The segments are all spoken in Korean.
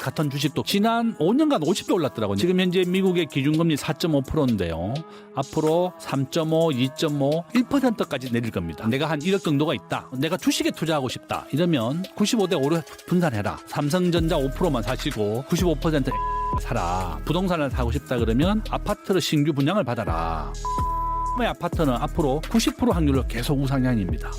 같은 주식도 지난 5년간 50배 올랐더라고요. 지금 현재 미국의 기준금리 4.5%인데요. 앞으로 3.5, 2.5, 1%까지 내릴 겁니다. 내가 한 1억 정도가 있다. 내가 주식에 투자하고 싶다. 이러면 95대 5로 분산해라. 삼성전자 5%만 사시고 95% 사라. 부동산을 사고 싶다 그러면 아파트를 신규 분양을 받아라. 의 아파트는 앞으로 90% 확률로 계속 우상향입니다.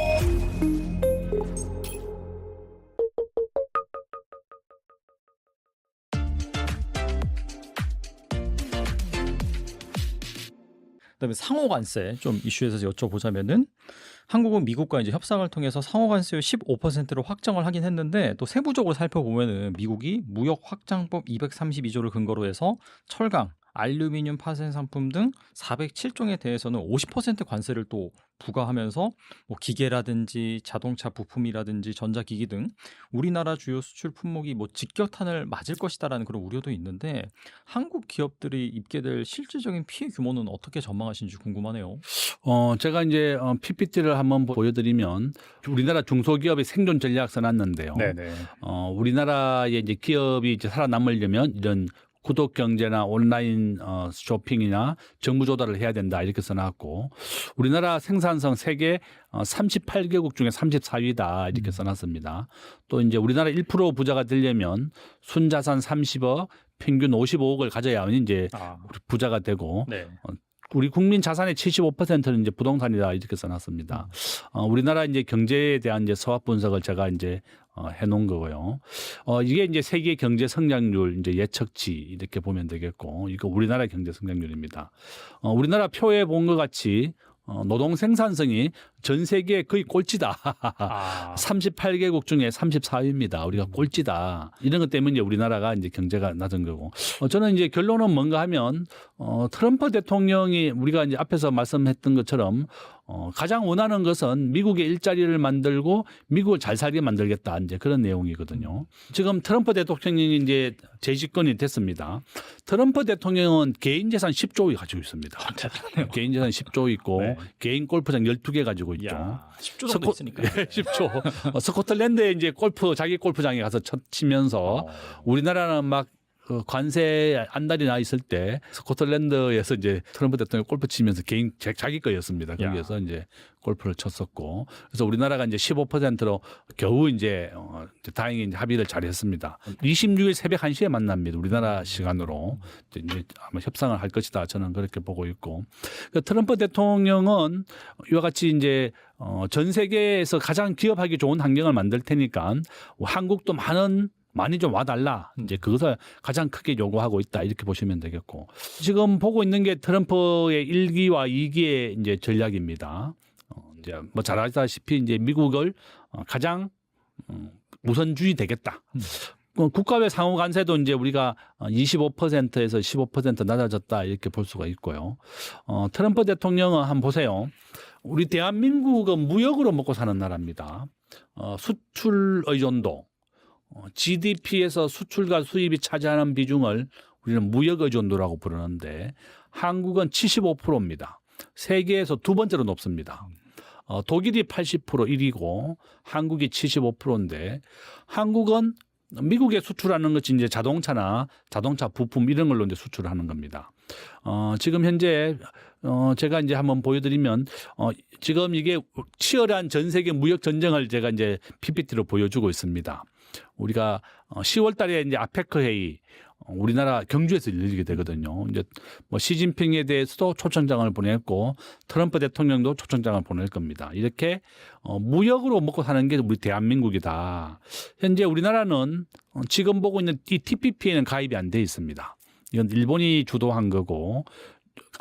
그다음에 상호 관세 좀 이슈에서 여쭤보자면은 한국은 미국과 이제 협상을 통해서 상호 관세율 15%로 확정을 하긴 했는데 또 세부적으로 살펴보면은 미국이 무역 확장법 232조를 근거로 해서 철강, 알루미늄 파생 상품 등 407종에 대해서는 50% 관세를 또 부과하면서 뭐 기계라든지 자동차 부품이라든지 전자기기 등 우리나라 주요 수출 품목이 뭐 직격탄을 맞을 것이다라는 그런 우려도 있는데 한국 기업들이 입게 될 실질적인 피해 규모는 어떻게 전망하시는지 궁금하네요. 어, 제가 이제 어, PPT를 한번 보여드리면 우리나라 중소기업의 생존 전략 써놨는데요. 네네. 어, 우리나라의 이제 기업이 이제 살아남으려면 이런 구독 경제나 온라인 어, 쇼핑이나 정부 조달을 해야 된다 이렇게 써놨고 우리나라 생산성 세계 어, 38개국 중에 34위다 이렇게 써놨습니다. 또 이제 우리나라 1% 부자가 되려면 순자산 30억, 평균 55억을 가져야만 이제 아, 부자가 되고 네. 우리 국민 자산의 75%는 이제 부동산이다 이렇게 써놨습니다. 어, 우리나라 이제 경제에 대한 이제 서학 분석을 제가 이제 어, 해놓은 거고요. 어, 이게 이제 세계 경제 성장률 이제 예측치 이렇게 보면 되겠고, 이거 우리나라 경제 성장률입니다. 어, 우리나라 표에 본 것 같이 어, 노동 생산성이 전 세계 거의 꼴찌다. 아, 38개국 중에 34위입니다. 우리가 꼴찌다. 이런 것 때문에 우리나라가 이제 경제가 낮은 거고. 어, 저는 이제 결론은 뭔가 하면, 어, 트럼프 대통령이 우리가 이제 앞에서 말씀했던 것처럼, 어, 가장 원하는 것은 미국의 일자리를 만들고 미국을 잘 살게 만들겠다. 이제 그런 내용이거든요. 지금 트럼프 대통령이 이제 재집권이 됐습니다. 트럼프 대통령은 개인 재산 10조 가지고 있습니다. 개인 재산 10조 있고, 네. 개인 골프장 12개 가지고 있죠. 야, 10조 정도 있으니까. 예, 10초. 어, 스코틀랜드에 이제 골프 자기 골프장에 가서 첫 치면서 어. 우리나라는 막 그 관세 안달이 나 있을 때 스코틀랜드에서 이제 트럼프 대통령 골프 치면서 개인 자- 자기 거였습니다. 거기에서 이제 골프를 쳤었고 그래서 우리나라가 이제 15%로 겨우 이제 어, 이제 다행히 이제 합의를 잘했습니다. 26일 새벽 1시에 만납니다. 우리나라 시간으로 이제 아마 협상을 할 것이다. 저는 그렇게 보고 있고 그 트럼프 대통령은 이와 같이 이제 어, 전 세계에서 가장 기업하기 좋은 환경을 만들 테니까 한국도 많은 많이 좀 와달라. 이제 그것을 가장 크게 요구하고 있다. 이렇게 보시면 되겠고. 지금 보고 있는 게 트럼프의 1기와 2기의 이제 전략입니다. 어, 이제 뭐 잘 아시다시피 이제 미국을 어, 가장 음, 우선주의 되겠다. 어, 국가외 상호 관세도 이제 우리가 25%에서 15% 낮아졌다 이렇게 볼 수가 있고요. 어, 트럼프 대통령은 한번 보세요. 우리 대한민국은 무역으로 먹고 사는 나라입니다. 어, 수출 의존도, 어, GDP에서 수출과 수입이 차지하는 비중을 우리는 무역 의존도라고 부르는데 한국은 75%입니다. 세계에서 두 번째로 높습니다. 어, 독일이 80% 1위고 한국이 75%인데 한국은 미국에 수출하는 것이 이제 자동차나 자동차 부품 이런 걸로 이제 수출하는 겁니다. 어, 지금 현재 어, 제가 이제 한번 보여드리면 어, 지금 이게 치열한 전 세계 무역 전쟁을 제가 이제 PPT로 보여주고 있습니다. 우리가 어, 10월 달에 이제 아페크 회의 어, 우리나라 경주에서 열리게 되거든요. 이제 뭐 시진핑에 대해서도 초청장을 보냈고 트럼프 대통령도 초청장을 보낼 겁니다. 이렇게 어, 무역으로 먹고 사는 게 우리 대한민국이다. 현재 우리나라는 어, 지금 보고 있는 이 TPP에는 가입이 안 돼 있습니다. 이건 일본이 주도한 거고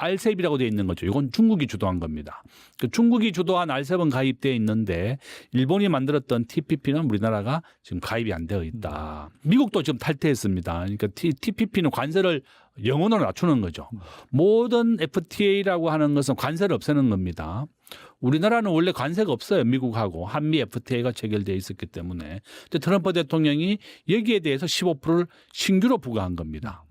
알셉이라고 되어 있는 거죠. 이건 중국이 주도한 겁니다. 그 중국이 주도한 알셉은 가입되어 있는데 일본이 만들었던 TPP는 우리나라가 지금 가입이 안 되어 있다. 미국도 지금 탈퇴했습니다. 그러니까 TPP는 관세를 영원으로 낮추는 거죠. 모든 FTA라고 하는 것은 관세를 없애는 겁니다. 우리나라는 원래 관세가 없어요. 미국하고 한미 FTA가 체결되어 있었기 때문에. 근데 트럼프 대통령이 여기에 대해서 15%를 신규로 부과한 겁니다.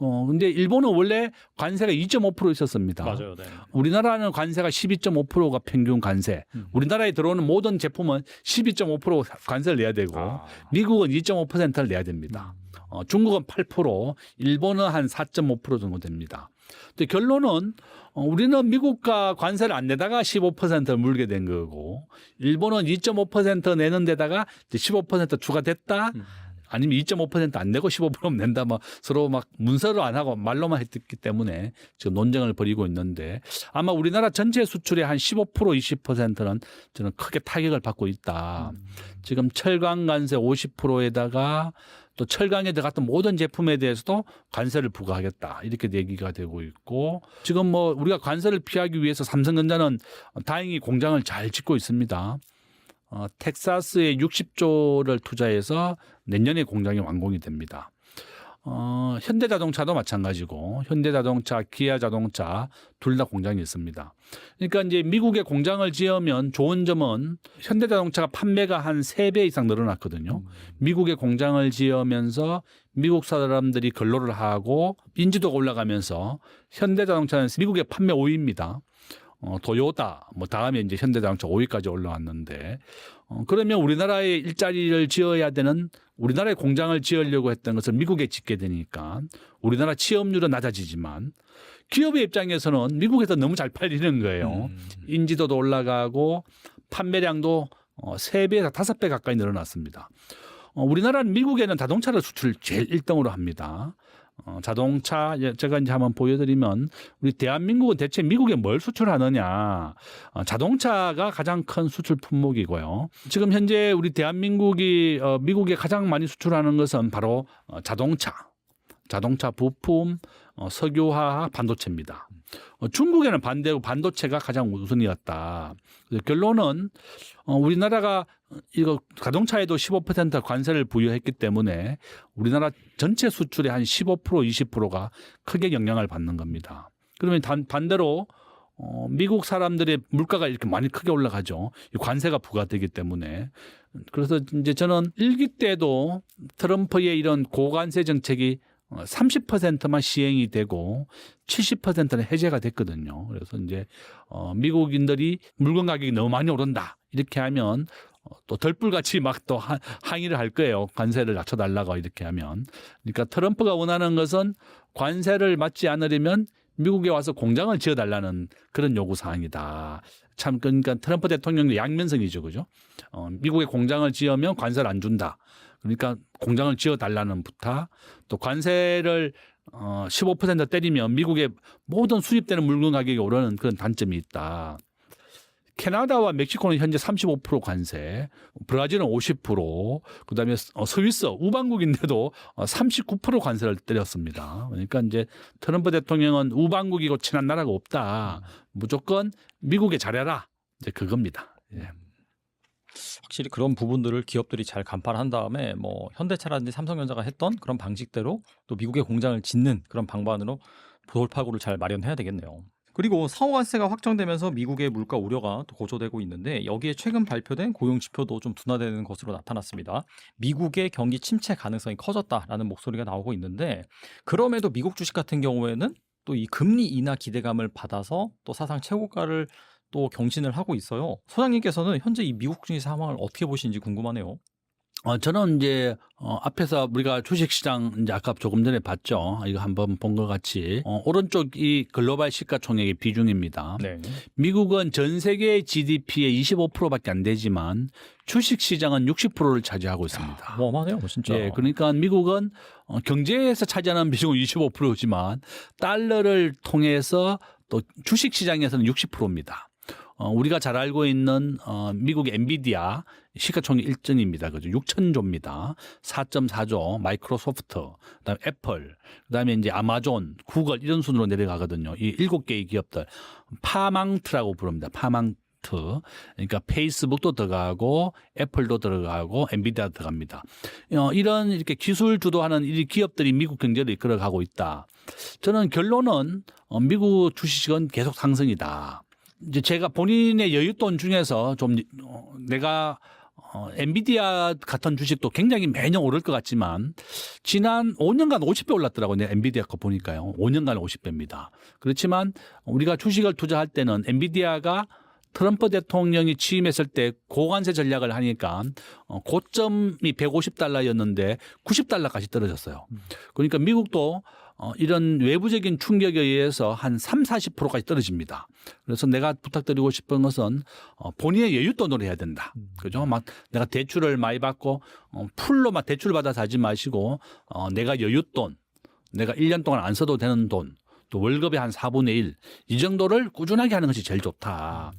어 근데 일본은 원래 관세가 2.5% 있었습니다. 맞아요. 네. 우리나라는 관세가 12.5%가 평균 관세. 음. 우리나라에 들어오는 모든 제품은 12.5% 관세를 내야 되고 아. 미국은 2.5%를 내야 됩니다. 어, 중국은 8%, 일본은 한 4.5% 정도 됩니다. 근데 결론은 어, 우리는 미국과 관세를 안 내다가 15%를 물게 된 거고 일본은 2.5% 내는 데다가 이제 15% 추가됐다. 음. 아니면 2.5%안 내고 15% 낸다 뭐 서로 막 문서를 안 하고 말로만 했기 때문에 지금 논쟁을 벌이고 있는데 아마 우리나라 전체 수출의 한 15% 20%는 저는 크게 타격을 받고 있다. 지금 철강 관세 50%에다가 또 철강에 들어갔던 모든 제품에 대해서도 관세를 부과하겠다 이렇게 얘기가 되고 있고 지금 뭐 우리가 관세를 피하기 위해서 삼성전자는 다행히 공장을 잘 짓고 있습니다. 어, 텍사스에 60조를 투자해서 내년에 공장이 완공이 됩니다. 어, 현대자동차도 마찬가지고 현대자동차, 기아자동차 둘 다 공장이 있습니다. 그러니까 이제 미국에 공장을 지으면 좋은 점은 현대자동차가 판매가 한 세 배 이상 늘어났거든요. 미국에 공장을 지으면서 미국 사람들이 근로를 하고 인지도가 올라가면서 현대자동차는 미국의 판매 5위입니다. 어, 도요타, 뭐 다음에 이제 현대자동차 5위까지 올라왔는데, 어, 그러면 우리나라에 일자리를 지어야 되는 우리나라에 공장을 지으려고 했던 것을 미국에 짓게 되니까 우리나라 취업률은 낮아지지만 기업의 입장에서는 미국에서 너무 잘 팔리는 거예요. 음. 인지도도 올라가고 판매량도 어, 3배에서 5배 가까이 늘어났습니다. 어, 우리나라는 미국에는 자동차를 수출 제일 1등으로 합니다. 어, 자동차 예, 제가 이제 한번 보여드리면 우리 대한민국은 대체 미국에 뭘 수출하느냐 어, 자동차가 가장 큰 수출 품목이고요. 지금 현재 우리 대한민국이 어, 미국에 가장 많이 수출하는 것은 바로 어, 자동차, 자동차 부품, 어, 석유화학, 반도체입니다. 어, 중국에는 반대로 반도체가 가장 우선이었다. 결론은 어, 우리나라가 이거 자동차에도 15% 관세를 부여했기 때문에 우리나라 전체 수출의 한 15% 20%가 크게 영향을 받는 겁니다. 그러면 단, 반대로 어, 미국 사람들의 물가가 이렇게 많이 크게 올라가죠. 이 관세가 부과되기 때문에. 그래서 이제 저는 일기 때도 트럼프의 이런 고관세 정책이 어, 30%만 시행이 되고 70%는 해제가 됐거든요. 그래서 이제 어, 미국인들이 물건 가격이 너무 많이 오른다 이렇게 하면 어, 또 덜불같이 막 또 항의를 할 거예요. 관세를 낮춰달라고 이렇게 하면. 그러니까 트럼프가 원하는 것은 관세를 맞지 않으려면 미국에 와서 공장을 지어달라는 그런 요구 사항이다. 참 그러니까 트럼프 대통령의 양면성이죠, 그죠? 어, 미국에 공장을 지으면 관세를 안 준다. 그러니까 공장을 지어 달라는 부탁, 또 관세를 어, 15% 때리면 미국의 모든 수입되는 물건 가격이 오르는 그런 단점이 있다. 캐나다와 멕시코는 현재 35% 관세, 브라질은 50%, 그다음에 어, 스위스 우방국인데도 어, 39% 관세를 때렸습니다. 그러니까 이제 트럼프 대통령은 우방국이고 친한 나라가 없다. 무조건 미국에 잘해라. 이제 그겁니다. 예. 확실히 그런 부분들을 기업들이 잘 간파한 다음에 뭐 현대차라든지 삼성전자가 했던 그런 방식대로 또 미국의 공장을 짓는 그런 방법으로 돌파구를 잘 마련해야 되겠네요. 그리고 상호관세가 확정되면서 미국의 물가 우려가 또 고조되고 있는데 여기에 최근 발표된 고용 지표도 좀 둔화되는 것으로 나타났습니다. 미국의 경기 침체 가능성이 커졌다라는 목소리가 나오고 있는데 그럼에도 미국 주식 같은 경우에는 또 이 금리 인하 기대감을 받아서 또 사상 최고가를 또 경신을 하고 있어요. 소장님께서는 현재 이 미국 증시 상황을 어떻게 보시는지 궁금하네요. 어, 저는 이제, 어, 앞에서 우리가 주식시장 이제 아까 조금 전에 봤죠. 이거 한번 본 것 같이. 어, 오른쪽이 글로벌 시가총액의 비중입니다. 네. 미국은 전 세계 GDP의 25%밖에 안 되지만 주식시장은 60%를 차지하고 있습니다. 어마어마하네요, 진짜. 예, 그러니까 미국은 어, 경제에서 차지하는 비중은 25%지만 달러를 통해서 또 주식 시장에서는 60%입니다. 어, 우리가 잘 알고 있는 어, 미국의 엔비디아 시가총액 1등입니다. 그죠? 6천조입니다. 4.4조 마이크로소프트, 그다음에 애플, 그다음에 이제 아마존, 구글 이런 순으로 내려가거든요. 이 일곱 개의 기업들 파망트라고 부릅니다. 파망트. 그러니까 페이스북도 들어가고 애플도 들어가고 엔비디아도 들어갑니다. 어, 이런 이렇게 기술 주도하는 이 기업들이 미국 경제를 이끌어가고 있다. 저는 결론은 어, 미국 주식은 계속 상승이다. 이제 제가 본인의 여윳돈 중에서 좀 어, 내가 어, 엔비디아 같은 주식도 굉장히 매년 오를 것 같지만 지난 5년간 50배 올랐더라고요. 내 엔비디아 거 보니까요. 5년간 50배입니다. 그렇지만 우리가 주식을 투자할 때는 엔비디아가 트럼프 대통령이 취임했을 때 고관세 전략을 하니까 어, 고점이 150달러였는데 90달러까지 떨어졌어요. 그러니까 미국도 어, 이런 외부적인 충격에 의해서 한 3, 40%까지 떨어집니다. 그래서 내가 부탁드리고 싶은 것은 어, 본인의 여윳돈으로 해야 된다. 그죠? 막 내가 대출을 많이 받고 어, 풀로 막 대출 받아서 하지 마시고 어, 내가 여윳돈, 내가 1년 동안 안 써도 되는 돈, 또 월급의 한 4분의 1, 이 정도를 꾸준하게 하는 것이 제일 좋다.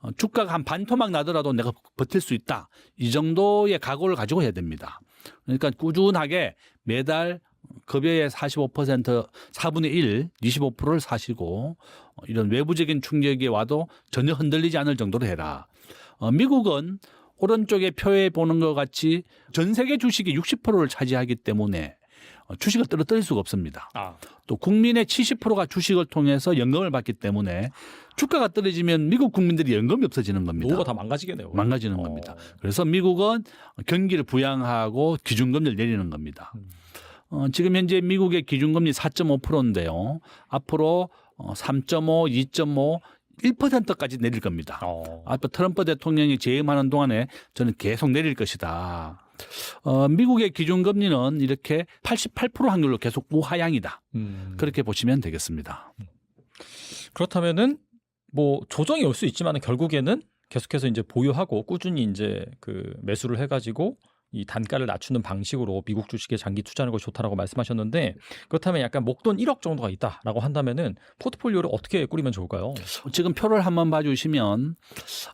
어, 주가가 한 반토막 나더라도 내가 버틸 수 있다. 이 정도의 각오를 가지고 해야 됩니다. 그러니까 꾸준하게 매달 급여의 45% 4분의 1, 25%를 사시고 어, 이런 외부적인 충격이 와도 전혀 흔들리지 않을 정도로 해라. 어, 미국은 오른쪽에 표에 보는 것 같이 전 세계 주식의 60%를 차지하기 때문에 어, 주식을 떨어뜨릴 수가 없습니다. 아, 또 국민의 70%가 주식을 통해서 연금을 받기 때문에 주가가 떨어지면 미국 국민들이 연금이 없어지는 겁니다. 노후가 다 망가지겠네요. 망가지는 어. 겁니다. 그래서 미국은 경기를 부양하고 기준금리를 내리는 겁니다. 음. 어, 지금 현재 미국의 기준금리 4.5%인데요. 앞으로 어, 3.5, 2.5, 1%까지 내릴 겁니다. 어. 앞으로 트럼프 대통령이 재임하는 동안에 저는 계속 내릴 것이다. 어, 미국의 기준금리는 이렇게 88% 확률로 계속 우하향이다. 음. 그렇게 보시면 되겠습니다. 그렇다면은 뭐 조정이 올 수 있지만 결국에는 계속해서 이제 보유하고 꾸준히 이제 그 매수를 해가지고 이 단가를 낮추는 방식으로 미국 주식에 장기 투자하는 것이 좋다라고 말씀하셨는데 그렇다면 약간 목돈 1억 정도가 있다라고 한다면은 포트폴리오를 어떻게 꾸리면 좋을까요? 지금 표를 한번 봐주시면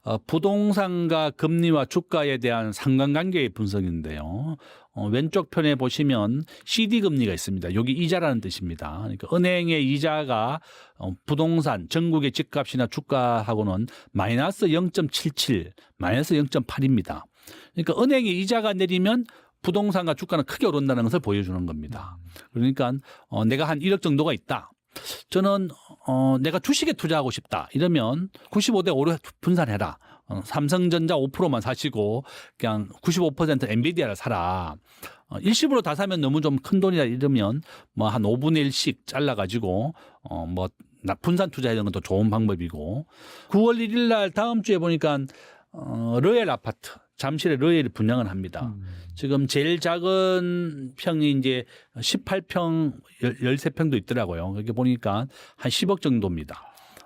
어, 부동산과 금리와 주가에 대한 상관관계의 분석인데요. 어, 왼쪽 편에 보시면 CD 금리가 있습니다. 여기 이자라는 뜻입니다. 그러니까 은행의 이자가 어, 부동산 전국의 집값이나 주가하고는 마이너스 0.77, 마이너스 0.8입니다. 그러니까 은행의 이자가 내리면 부동산과 주가는 크게 오른다는 것을 보여주는 겁니다. 그러니까 어, 내가 한 1억 정도가 있다. 저는 어, 내가 주식에 투자하고 싶다. 이러면 95대 5로 분산해라. 어, 삼성전자 5%만 사시고 그냥 95% 엔비디아를 사라. 어, 일시불로 다 사면 너무 좀 큰 돈이라 이러면 뭐 한 5분의 1씩 잘라가지고 어, 뭐 나- 분산 투자하는 것도 좋은 방법이고 9월 1일 날 다음 주에 보니까 어, 러엘 아파트 잠실에 러엘이 분양을 합니다. 지금 제일 작은 평이 이제 18평, 13평도 있더라고요. 그렇게 보니까 한 10억 정도입니다.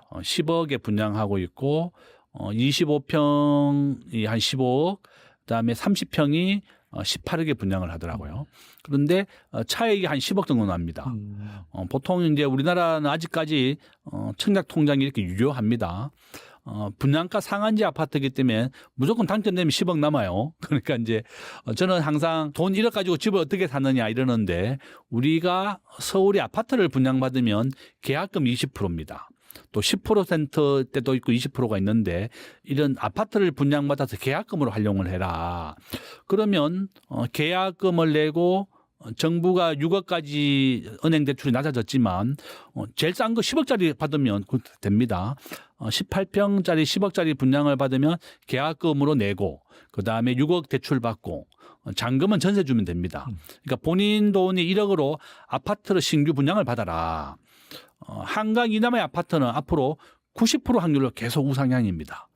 어, 10억에 분양하고 있고, 어, 25평이 한 15억, 그 다음에 30평이 어, 18억에 분양을 하더라고요. 그런데 어, 차액이 한 10억 정도 납니다. 음. 어, 보통 이제 우리나라는 아직까지 어, 청약 통장이 이렇게 유효합니다. 어, 분양가 상한제 아파트이기 때문에 무조건 당첨되면 10억 남아요. 그러니까 이제 어, 저는 항상 돈 1억 가지고 집을 어떻게 사느냐 이러는데 우리가 서울에 아파트를 분양받으면 계약금 20%입니다. 또 10% 때도 있고 20%가 있는데 이런 아파트를 분양받아서 계약금으로 활용을 해라. 그러면 어, 계약금을 내고 어, 정부가 6억까지 은행 대출이 낮아졌지만 어, 제일 싼 거 10억짜리 받으면 그 됩니다. 어, 18평짜리 10억짜리 분양을 받으면 계약금으로 내고 그 다음에 6억 대출 받고 어, 잔금은 전세 주면 됩니다. 그러니까 본인 돈이 1억으로 아파트를 신규 분양을 받아라. 어, 한강 이남의 아파트는 앞으로 90% 확률로 계속 우상향입니다.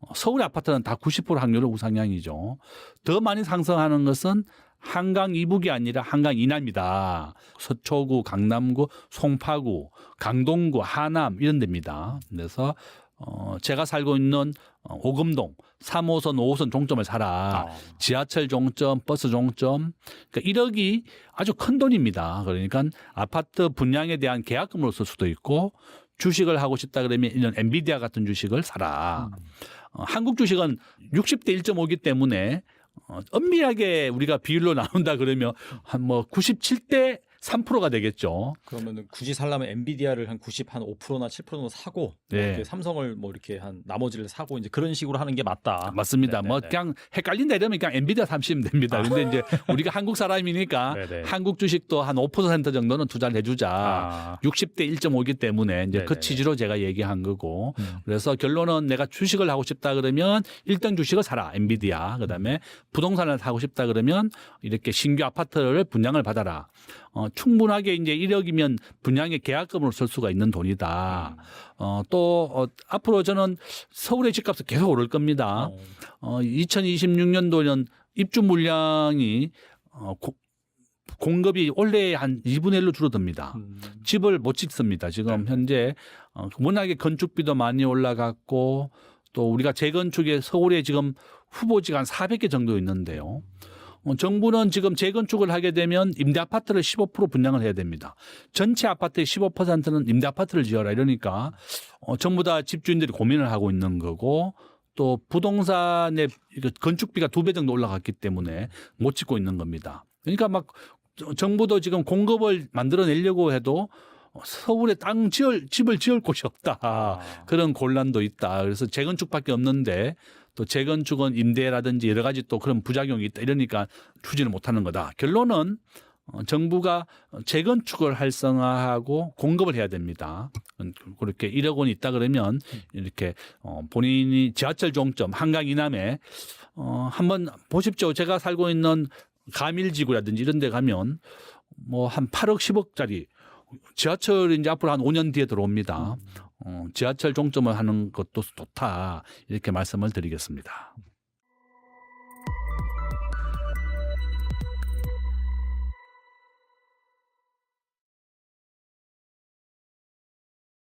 어, 서울의 아파트는 다 90% 확률로 우상향이죠. 더 많이 상승하는 것은 한강 이북이 아니라 한강 이남이다. 서초구, 강남구, 송파구, 강동구, 하남 이런 데입니다. 그래서 어, 제가 살고 있는 어, 오금동 3호선, 5호선 종점을 사라. 아. 지하철 종점, 버스 종점. 그러니까 1억이 아주 큰 돈입니다. 그러니까 아파트 분양에 대한 계약금으로 쓸 수도 있고 주식을 하고 싶다 그러면 이런 엔비디아 같은 주식을 사라. 어, 한국 주식은 60대 1.5기 때문에 어, 엄밀하게 우리가 비율로 나눈다 그러면 한 뭐 97대 3%가 되겠죠. 그러면은 굳이 살려면 엔비디아를 한 90, 한 5%나 7%나 사고 네. 이렇게 삼성을 뭐 이렇게 한 나머지를 사고 이제 그런 식으로 하는 게 맞다. 맞습니다. 네, 뭐 네, 네. 그냥 헷갈린다 이러면 그냥 엔비디아 삼시면 됩니다. 근데 이제 우리가 한국 사람이니까 네, 네. 한국 주식도 한 5% 정도는 투자를 해주자. 아. 60대 1.5기 때문에 이제 네, 그 네, 취지로 제가 얘기한 거고. 음. 그래서 결론은 내가 주식을 하고 싶다 그러면 1등 주식을 사라. 엔비디아. 그다음에 부동산을 사고 싶다 그러면 이렇게 신규 아파트를 분양을 받아라. 어, 충분하게 이제 1억이면 분양의 계약금으로 쓸 수가 있는 돈이다. 어, 또 어, 앞으로 저는 서울의 집값은 계속 오를 겁니다. 어. 어, 2026년도는 입주 물량이 어, 고- 공급이 원래 한 2분의 1로 줄어듭니다. 음. 집을 못 짓습니다. 지금 네. 현재 어, 워낙에 건축비도 많이 올라갔고 또 우리가 재건축에 서울에 지금 후보지가 한 400개 정도 있는데요. 어, 정부는 지금 재건축을 하게 되면 임대 아파트를 15% 분양을 해야 됩니다. 전체 아파트의 15%는 임대 아파트를 지어라 이러니까 어, 전부 다 집주인들이 고민을 하고 있는 거고 또 부동산의 건축비가 두 배 정도 올라갔기 때문에 못 짓고 있는 겁니다. 그러니까 막 저- 정부도 지금 공급을 만들어내려고 해도 서울에 땅 지을 집을 지을 곳이 없다. 아. 그런 곤란도 있다. 그래서 재건축밖에 없는데 또 재건축은 임대라든지 여러 가지 또 그런 부작용이 있다. 이러니까 추진을 못하는 거다. 결론은 어, 정부가 재건축을 활성화하고 공급을 해야 됩니다. 그렇게 1억 원이 있다 그러면 이렇게 어, 본인이 지하철 종점 한강 이남에 어, 한번 보십시오. 제가 살고 있는 가밀지구라든지 이런 데 가면 뭐 한 8억 10억짜리 지하철이 이제 앞으로 한 5년 뒤에 들어옵니다. 어, 지하철 종점을 하는 것도 좋다. 이렇게 말씀을 드리겠습니다.